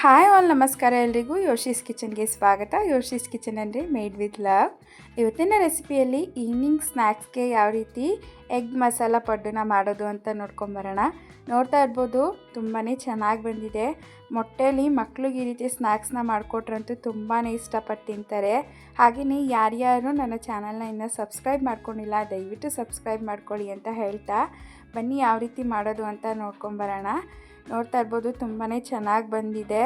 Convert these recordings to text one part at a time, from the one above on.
Hi all ನಮಸ್ಕಾರ ಎಲ್ರಿಗೂ Yoshi's ಕಿಚನ್ಗೆ ಸ್ವಾಗತ ಯೋಶೀಸ್ ಕಿಚನ್ ಅಂದರೆ ಮೇಡ್ ವಿತ್ ಲವ್ ಇವತ್ತಿನ ರೆಸಿಪಿಯಲ್ಲಿ ಈವ್ನಿಂಗ್ ಸ್ನ್ಯಾಕ್ಸ್ಗೆ ಯಾವ ರೀತಿ ಎಗ್ ಮಸಾಲ ಪಡ್ಡುನ ಮಾಡೋದು ಅಂತ ನೋಡ್ಕೊಂಬರೋಣ. ನೋಡ್ತಾ ಇರ್ಬೋದು ತುಂಬಾ ಚೆನ್ನಾಗಿ ಬಂದಿದೆ. ಮೊಟ್ಟೆಯಲ್ಲಿ ಮಕ್ಳಿಗೆ ಈ ರೀತಿ ಸ್ನ್ಯಾಕ್ಸ್ನ ಮಾಡಿಕೊಟ್ರಂತೂ ತುಂಬಾ ಇಷ್ಟಪಟ್ಟು ತಿಂತಾರೆ. ಹಾಗೆಯೇ ಯಾರ್ಯಾರು ನನ್ನ ಚಾನಲ್ನ ಇನ್ನೂ ಸಬ್ಸ್ಕ್ರೈಬ್ ಮಾಡ್ಕೊಂಡಿಲ್ಲ, ದಯವಿಟ್ಟು ಸಬ್ಸ್ಕ್ರೈಬ್ ಮಾಡ್ಕೊಳ್ಳಿ ಅಂತ ಹೇಳ್ತಾ ಬನ್ನಿ ಯಾವ ರೀತಿ ಮಾಡೋದು ಅಂತ ನೋಡ್ಕೊಂಬರೋಣ. ನೋಡ್ತಾ ಇರ್ಬೋದು ತುಂಬಾ ಚೆನ್ನಾಗಿ ಬಂದಿದೆ.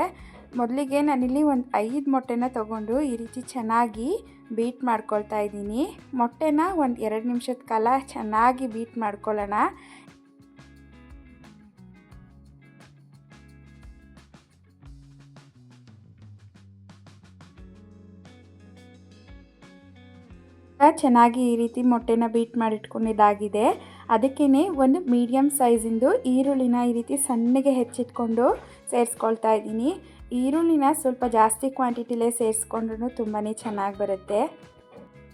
ಮೊದಲಿಗೆ ನಾನಿಲ್ಲಿ ಒಂದು ಐದು ಮೊಟ್ಟೆನ ತೊಗೊಂಡು ಈ ರೀತಿ ಚೆನ್ನಾಗಿ ಬೀಟ್ ಮಾಡ್ಕೊಳ್ತಾ ಇದ್ದೀನಿ. ಮೊಟ್ಟೆನ ಒಂದು ಎರಡು ನಿಮಿಷದ ಕಾಲ ಚೆನ್ನಾಗಿ ಬೀಟ್ ಮಾಡ್ಕೊಳ್ಳೋಣ. ಚೆನ್ನಾಗಿ ಈ ರೀತಿ ಮೊಟ್ಟೆನ ಬೀಟ್ ಮಾಡಿಟ್ಕೊಂಡಿದ್ದಾಗಿದೆ. ಅದಕ್ಕೇ ಒಂದು ಮೀಡಿಯಮ್ ಸೈಜಿಂದು ಈರುಳ್ಳಿನ ಈ ರೀತಿ ಸಣ್ಣಗೆ ಹೆಚ್ಚಿಟ್ಕೊಂಡು ಸೇರಿಸ್ಕೊಳ್ತಾ ಇದ್ದೀನಿ. ಈರುಳ್ಳಿನ ಸ್ವಲ್ಪ ಜಾಸ್ತಿ ಕ್ವಾಂಟಿಟಿಲೇ ಸೇರಿಸ್ಕೊಂಡ್ರೂ ತುಂಬಾ ಚೆನ್ನಾಗಿ ಬರುತ್ತೆ.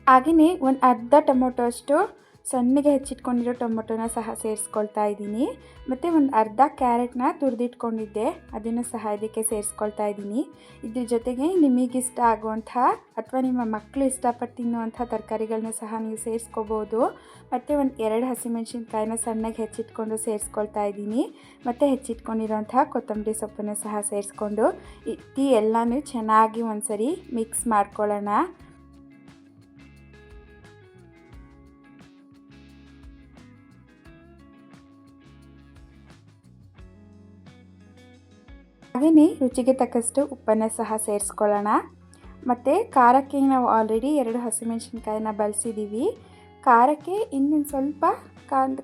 ಹಾಗೆಯೇ ಒಂದು ಅರ್ಧ ಟೊಮೊಟೊ ಅಷ್ಟು ಸಣ್ಣಗೆ ಹೆಚ್ಚಿಟ್ಕೊಂಡಿರೋ ಟೊಮೊಟೊನ ಸಹ ಸೇರಿಸ್ಕೊಳ್ತಾ ಇದ್ದೀನಿ. ಮತ್ತು ಒಂದು ಅರ್ಧ ಕ್ಯಾರೆಟ್ನ ತುರಿದಿಟ್ಕೊಂಡಿದ್ದೆ. ಅದನ್ನು ಸಹ ಇದಕ್ಕೆ ಸೇರಿಸ್ಕೊಳ್ತಾ ಇದ್ದೀನಿ. ಇದ್ರ ಜೊತೆಗೆ ನಿಮಗಿಷ್ಟ ಆಗುವಂಥ ಅಥವಾ ನಿಮ್ಮ ಮಕ್ಕಳು ಇಷ್ಟಪಟ್ಟು ತಿನ್ನುವಂಥ ತರಕಾರಿಗಳನ್ನ ಸಹ ನೀವು ಸೇರಿಸ್ಕೋಬೋದು. ಮತ್ತು ಒಂದು ಎರಡು ಹಸಿಮೆಣಸಿನ್ಕಾಯಿನ ಸಣ್ಣಗೆ ಹೆಚ್ಚಿಟ್ಕೊಂಡು ಸೇರಿಸ್ಕೊಳ್ತಾ ಇದ್ದೀನಿ. ಮತ್ತು ಹೆಚ್ಚಿಟ್ಕೊಂಡಿರೋಂಥ ಕೊತ್ತಂಬರಿ ಸೊಪ್ಪನ್ನು ಸಹ ಸೇರಿಸ್ಕೊಂಡು, ಈ ಎಲ್ಲನೂ ಚೆನ್ನಾಗಿ ಒಂದ್ಸರಿ ಮಿಕ್ಸ್ ಮಾಡ್ಕೊಳ್ಳೋಣ. ಹಾಗೆಯೇ ರುಚಿಗೆ ತಕ್ಕಷ್ಟು ಉಪ್ಪನ್ನು ಸಹ ಸೇರಿಸ್ಕೊಳ್ಳೋಣ. ಮತ್ತು ಖಾರಕ್ಕೆ ನಾವು ಆಲ್ರೆಡಿ ಎರಡು ಹಸಿಮೆಣ್ಸಿನ್ಕಾಯಿನ ಬಳಸಿದ್ದೀವಿ ಖಾರಕ್ಕೆ ಇನ್ನೊಂದು ಸ್ವಲ್ಪ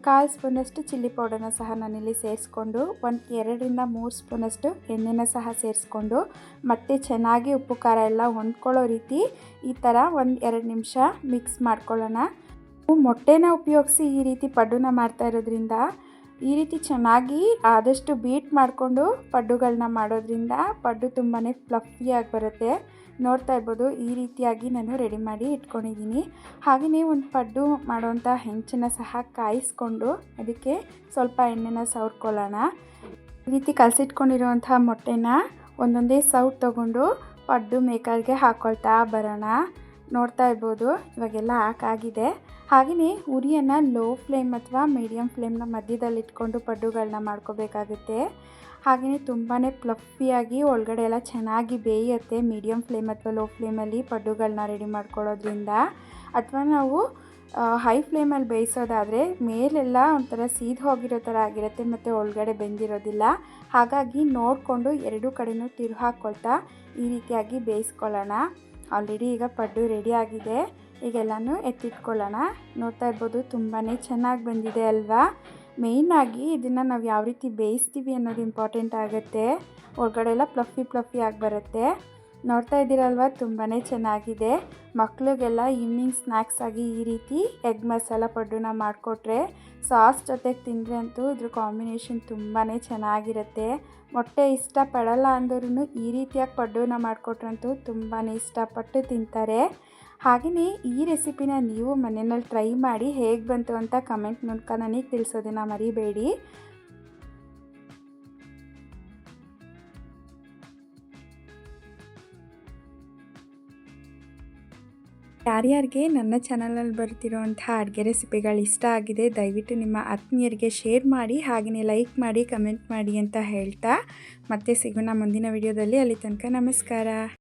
ಕಾಲು ಸ್ಪೂನಷ್ಟು ಚಿಲ್ಲಿ ಪೌಡರ್ನ ಸಹ ನಾನಿಲ್ಲಿ ಸೇರಿಸ್ಕೊಂಡು, ಒಂದು ಎರಡರಿಂದ ಮೂರು ಸ್ಪೂನಷ್ಟು ಎಣ್ಣೆನ ಸಹ ಸೇರಿಸ್ಕೊಂಡು, ಮತ್ತೆ ಚೆನ್ನಾಗಿ ಉಪ್ಪು ಖಾರ ಎಲ್ಲ ಹೊಂದ್ಕೊಳ್ಳೋ ರೀತಿ ಈ ಥರ ಒಂದು ಎರಡು ನಿಮಿಷ ಮಿಕ್ಸ್ ಮಾಡ್ಕೊಳ್ಳೋಣ. ಮೊಟ್ಟೆನ ಉಪಯೋಗಿಸಿ ಈ ರೀತಿ ಪಡ್ಡುನ ಮಾಡ್ತಾ ಇರೋದ್ರಿಂದ ಈ ರೀತಿ ಚೆನ್ನಾಗಿ ಆದಷ್ಟು ಬೀಟ್ ಮಾಡಿಕೊಂಡು ಪಡ್ಡುಗಳನ್ನ ಮಾಡೋದ್ರಿಂದ ಪಡ್ಡು ತುಂಬಾ ಫ್ಲಫಿಯಾಗಿ ಬರುತ್ತೆ. ನೋಡ್ತಾ ಇರ್ಬೋದು, ಈ ರೀತಿಯಾಗಿ ನಾನು ರೆಡಿ ಮಾಡಿ ಇಟ್ಕೊಂಡಿದ್ದೀನಿ. ಹಾಗೆಯೇ ಒಂದು ಪಡ್ಡು ಮಾಡೋವಂಥ ಹೆಂಚನ್ನು ಸಹ ಕಾಯಿಸ್ಕೊಂಡು ಅದಕ್ಕೆ ಸ್ವಲ್ಪ ಎಣ್ಣೆನ ಸವರ್ಕೊಳ್ಳೋಣ. ಈ ರೀತಿ ಕಲಸಿಟ್ಕೊಂಡಿರುವಂಥ ಮೊಟ್ಟೆನ ಒಂದೊಂದೇ ಸೌಟ್ ತೊಗೊಂಡು ಪಡ್ಡು ಮೇಕರ್ಗೆ ಹಾಕ್ಕೊಳ್ತಾ ಬರೋಣ. ನೋಡ್ತಾ ಇರ್ಬೋದು. ಇವಾಗೆಲ್ಲ ಹಾಕಾಗಿದೆ ಹಾಗೆಯೇ ಉರಿಯನ್ನು ಲೋ ಫ್ಲೇಮ್ ಅಥವಾ ಮೀಡಿಯಮ್ ಫ್ಲೇಮ್ನ ಮಧ್ಯದಲ್ಲಿ ಇಟ್ಕೊಂಡು ಪಡ್ಡುಗಳನ್ನ ಮಾಡ್ಕೋಬೇಕಾಗುತ್ತೆ. ಹಾಗೆಯೇ ತುಂಬಾ ಪ್ಲಫಿಯಾಗಿ ಒಳಗಡೆ ಎಲ್ಲ ಚೆನ್ನಾಗಿ ಬೇಯುತ್ತೆ ಮೀಡಿಯಮ್ ಫ್ಲೇಮ್ ಅಥವಾ ಲೋ ಫ್ಲೇಮಲ್ಲಿ ಪಡ್ಡುಗಳನ್ನ ರೆಡಿ ಮಾಡ್ಕೊಳ್ಳೋದ್ರಿಂದ. ಅಥವಾ ನಾವು ಹೈ ಫ್ಲೇಮಲ್ಲಿ ಬೇಯಿಸೋದಾದರೆ ಮೇಲೆಲ್ಲ ಒಂಥರ ಸೀದ್ ಹೋಗಿರೋ ಥರ ಆಗಿರುತ್ತೆ ಮತ್ತು ಒಳಗಡೆ ಬೆಂದಿರೋದಿಲ್ಲ. ಹಾಗಾಗಿ ನೋಡಿಕೊಂಡು ಎರಡೂ ಕಡೆಯೂ ತಿರು ಹಾಕ್ಕೊಳ್ತಾ ಈ ರೀತಿಯಾಗಿ ಬೇಯಿಸ್ಕೊಳ್ಳೋಣ. ಆಲ್ರೆಡಿ ಈಗ ಪಡ್ಡು ರೆಡಿ ಆಗಿದೆ. ಈಗೆಲ್ಲನೂ ಎತ್ತಿಟ್ಕೊಳ್ಳೋಣ. ನೋಡ್ತಾ ಇರ್ಬೋದು ತುಂಬಾ ಚೆನ್ನಾಗಿ ಬಂದಿದೆ ಅಲ್ವಾ? ಮೇಯ್ನಾಗಿ ಇದನ್ನು ನಾವು ಯಾವ ರೀತಿ ಬೇಯಿಸ್ತೀವಿ ಅನ್ನೋದು ಇಂಪಾರ್ಟೆಂಟ್ ಆಗುತ್ತೆ. ಒಳಗಡೆ ಎಲ್ಲ ಪ್ಲಫಿ ಪ್ಲಫಿ ಆಗಿ ಬರುತ್ತೆ. ನೋಡ್ತಾ ಇದ್ದೀರಲ್ವ? ತುಂಬಾ ಚೆನ್ನಾಗಿದೆ. ಮಕ್ಕಳಿಗೆಲ್ಲ ಈವ್ನಿಂಗ್ ಸ್ನ್ಯಾಕ್ಸ್ ಆಗಿ ಈ ರೀತಿ ಎಗ್ ಮಸಾಲ ಪಡ್ಡುನ ಮಾಡಿಕೊಟ್ರೆ ಸಾಸ್ ಜೊತೆಗೆ ತಿಂದರೆ ಅಂತೂ ಇದ್ರ ಕಾಂಬಿನೇಷನ್ ತುಂಬಾ ಚೆನ್ನಾಗಿರುತ್ತೆ. ಮೊಟ್ಟೆ ಇಷ್ಟಪಡಲ್ಲ ಅಂದ್ರೂ ಈ ರೀತಿಯಾಗಿ ಪಡ್ಡುನ ಮಾಡಿಕೊಟ್ರಂತೂ ತುಂಬಾ ಇಷ್ಟಪಟ್ಟು ತಿಂತಾರೆ. ಹಾಗೆಯೇ ಈ ರೆಸಿಪಿನ ನೀವು ಮನೆಯಲ್ಲಿ ಟ್ರೈ ಮಾಡಿ ಹೇಗೆ ಬಂತು ಅಂತ ಕಮೆಂಟ್ ಮೂಲಕ ನನಗೆ ತಿಳಿಸೋದನ್ನು ಮರಿಬೇಡಿ. ಯಾರ್ಯಾರಿಗೆ ನನ್ನ ಚಾನಲಲ್ಲಿ ಬರ್ತಿರೋಂಥ ಅಡುಗೆ ರೆಸಿಪಿಗಳು ಇಷ್ಟ ಆಗಿದೆ, ದಯವಿಟ್ಟು ನಿಮ್ಮ ಆತ್ಮೀಯರಿಗೆ ಶೇರ್ ಮಾಡಿ, ಹಾಗೆಯೇ ಲೈಕ್ ಮಾಡಿ, ಕಮೆಂಟ್ ಮಾಡಿ ಅಂತ ಹೇಳ್ತಾ ಮತ್ತೆ ಸಿಗೋಣ ಮುಂದಿನ ವಿಡಿಯೋದಲ್ಲಿ. ಅಲ್ಲಿ ತನಕ ನಮಸ್ಕಾರ.